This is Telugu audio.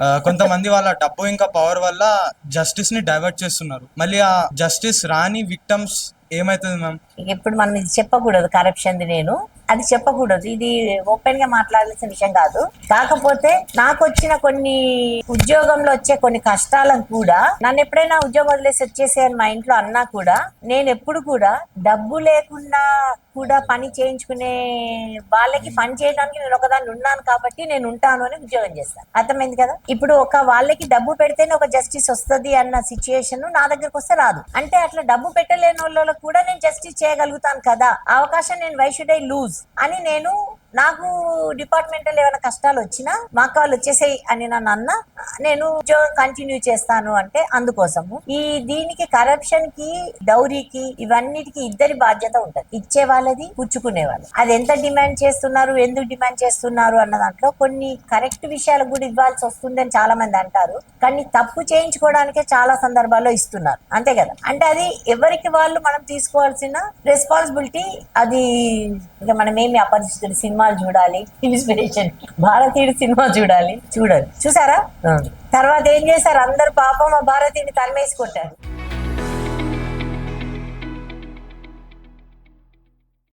కొంతమంది వాళ్ళ డబ్బు ఇంకా పవర్ వల్ల జస్టిస్ని డైవర్ట్ చేస్తున్నారు. మళ్ళీ ఆ జస్టిస్ రాని విక్టమ్స్ ఏమైతుంది మ్యామ్? ఇప్పుడు మనం ఇది చెప్పకూడదు కరప్షన్ది నేను. అది చెప్పకూడదు. ఇది ఓపెన్గా మాట్లాడాల్సిన విషయం కాదు. కాకపోతే నాకు వచ్చిన కొన్ని ఉద్యోగంలో వచ్చే కొన్ని కష్టాలను కూడా నన్ను ఎప్పుడైనా ఉద్యోగం వదిలేసి వచ్చేసేయని మా ఇంట్లో అన్నా కూడా నేను ఎప్పుడు కూడా డబ్బు లేకుండా కూడా పని చేయించుకునే వాళ్ళకి పని చేయడానికి నేను ఒకదాన్ని ఉన్నాను కాబట్టి నేను ఉంటాను అని ఉద్యోగం చేస్తాను. అర్థమైంది కదా? ఇప్పుడు ఒక వాళ్ళకి డబ్బు పెడితేనే ఒక జస్టిస్ వస్తుంది అన్న సిచ్యుయేషన్ నా దగ్గరకు వస్తే రాదు. అంటే అట్లా డబ్బు పెట్టలేని వాళ్ళకి కూడా నేను జస్టిస్ చేయగలుగుతాను కదా? అవకాశం నేను వై షుడ్ ఐ లూజ్ అని నేను నాకు డిపార్ట్మెంటల్ ఏమైనా కష్టాలు వచ్చినా మాకు వాళ్ళు వచ్చేసాయి అని నన్ను అన్న నేను ఉద్యోగం కంటిన్యూ చేస్తాను అంటే అందుకోసము. ఈ దీనికి కరప్షన్కి డౌరీకి ఇవన్నిటికి ఇద్దరి బాధ్యత ఉంటది. ఇచ్చే వాళ్ళది పుచ్చుకునే వాళ్ళు అది ఎంత డిమాండ్ చేస్తున్నారు ఎందుకు డిమాండ్ చేస్తున్నారు అన్న దాంట్లో కొన్ని కరెక్ట్ విషయాలకు కూడా ఇవ్వాల్సి వస్తుందని చాలా మంది అంటారు. కానీ తప్పు చేయించుకోవడానికే చాలా సందర్భాల్లో ఇస్తున్నారు. అంతే కదా? అంటే అది ఎవరికి వాళ్ళు మనం తీసుకోవాల్సిన రెస్పాన్సిబిలిటీ అది ఇక మనం ఏమి అపరిచితుడు సినిమాలు చూడాలి ఇన్స్పిరేషన్. భారతీయుడు సినిమా చూడాలి. చూడాలి. చూసారా? తర్వాత ఏం చేశారు? అందరు పాపం ఆ భారతీయుని తరిమేసి కొట్టారు.